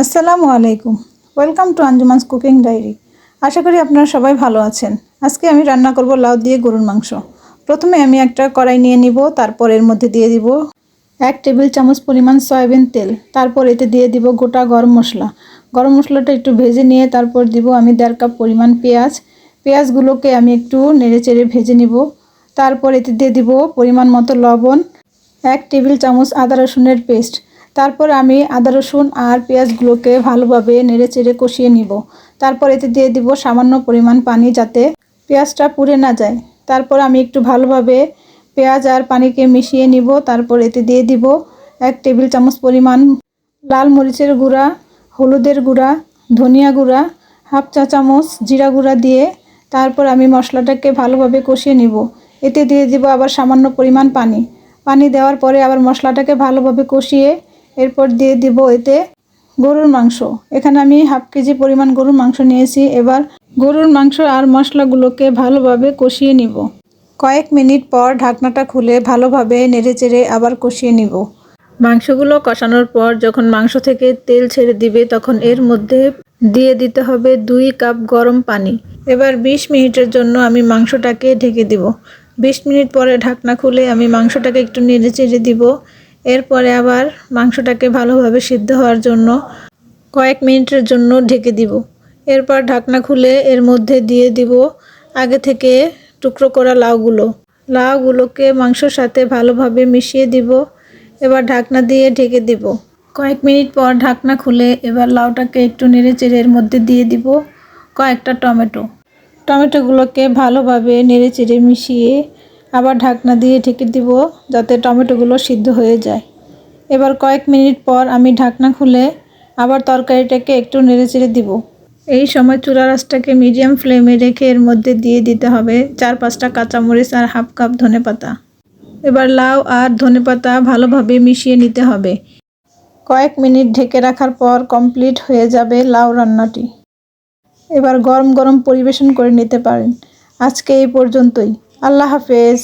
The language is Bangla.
আসসালামু আলাইকুম। Welcome to Anjuman's cooking diary আশা করি আপনারা সবাই ভালো আছেন। আজকে আমি রান্না করব লাউ দিয়ে গরুর মাংস। প্রথমে আমি একটা কড়াই নিয়ে নিব, তারপর এর মধ্যে দিয়ে দিব এক টেবিল চামচ পরিমাণ সয়াবিন তেল। তারপর এতে দিয়ে দিব গোটা গরম মশলা। গরম মশলাটা একটু ভেজে নিয়ে তারপর দিব আমি দেড় কাপ পরিমাণ পেঁয়াজ। পেঁয়াজগুলোকে আমি একটু নেড়ে চেড়ে ভেজে নিব। তারপর এতে দিয়ে দিব পরিমাণ মতো লবণ, এক টেবিল চামচ আদা রসুনের পেস্ট। তারপর আমি আদা, রসুন আর পেঁয়াজগুলোকে ভালোভাবে নেড়ে চেড়ে কষিয়ে নিব। তারপর এতে দিয়ে দিব সামান্য পরিমাণ পানি যাতে পেঁয়াজটা পুড়ে না যায়। তারপর আমি একটু ভালোভাবে পেঁয়াজ আর পানিকে মিশিয়ে নিব। তারপর এতে দিয়ে দিব এক টেবিল চামচ পরিমাণ লাল মরিচের গুঁড়া, হলুদের গুঁড়া, ধনিয়া গুঁড়া, হাফ চা চামচ জিরা গুঁড়া দিয়ে তারপর আমি মশলাটাকে ভালোভাবে কষিয়ে নিব। এতে দিয়ে দিব আবার সামান্য পরিমাণ পানি। পানি দেওয়ার পরে আবার মশলাটাকে ভালোভাবে কষিয়ে এরপর দিয়ে দিব এতে গরুর মাংস। এখানে আমি হাফ কেজি পরিমাণ গরুর মাংস নিয়েছি। এবার গরুর মাংস আর মশলাগুলোকে ভালোভাবে কষিয়ে নিব। কয়েক মিনিট পর ঢাকনাটা খুলে ভালোভাবে নেড়েচেড়ে আবার কষিয়ে নিব। মাংসগুলো কষানোর পর যখন মাংস থেকে তেল ছেড়ে দিবে, তখন এর মধ্যে দিয়ে দিতে হবে দুই কাপ গরম পানি। এবার ২০ মিনিটের জন্য আমি মাংসটাকে ঢেকে দিব। ২০ মিনিট পরে ঢাকনা খুলে আমি মাংসটাকে একটু নেড়ে চেড়ে দিব। এরপরে আবার মাংসটাকে ভালোভাবে সিদ্ধ হওয়ার জন্য কয়েক মিনিটের জন্য ঢেকে দিব। এরপর ঢাকনা খুলে এর মধ্যে দিয়ে দিব আগে থেকে টুকরো করা লাউগুলো। লাউগুলোকে মাংসর সাথে ভালোভাবে মিশিয়ে দিব। এবার ঢাকনা দিয়ে ঢেকে দিব। কয়েক মিনিট পর ঢাকনা খুলে এবার লাউটাকে একটু নেড়ে চেড়ে এর মধ্যে দিয়ে দিব কয়েকটা টমেটো। টমেটোগুলোকে ভালোভাবে নেড়ে চেড়ে মিশিয়ে আবার ঢাকনা দিয়ে ঢেকে দিব যাতে টমেটোগুলো সিদ্ধ হয়ে যায়। এবার কয়েক মিনিট পর আমি ঢাকনা খুলে আবার তরকারিটাকে একটু নেড়ে চেড়ে দিব। এই সময় চুলা রাসটাকে মিডিয়াম ফ্লেমে রেখে এর মধ্যে দিয়ে দিতে হবে চার পাঁচটা কাঁচামরিচ আর হাফ কাপ ধনেপাতা। এবার লাউ আর ধনেপাতা ভালোভাবে মিশিয়ে নিতে হবে। কয়েক মিনিট ঢেকে রাখার পর কমপ্লিট হয়ে যাবে লাউ রান্নাটি। এবার গরম গরম পরিবেশন করে নিতে পারেন। আজকে এই পর্যন্তই। আল্লাহ হাফেজ।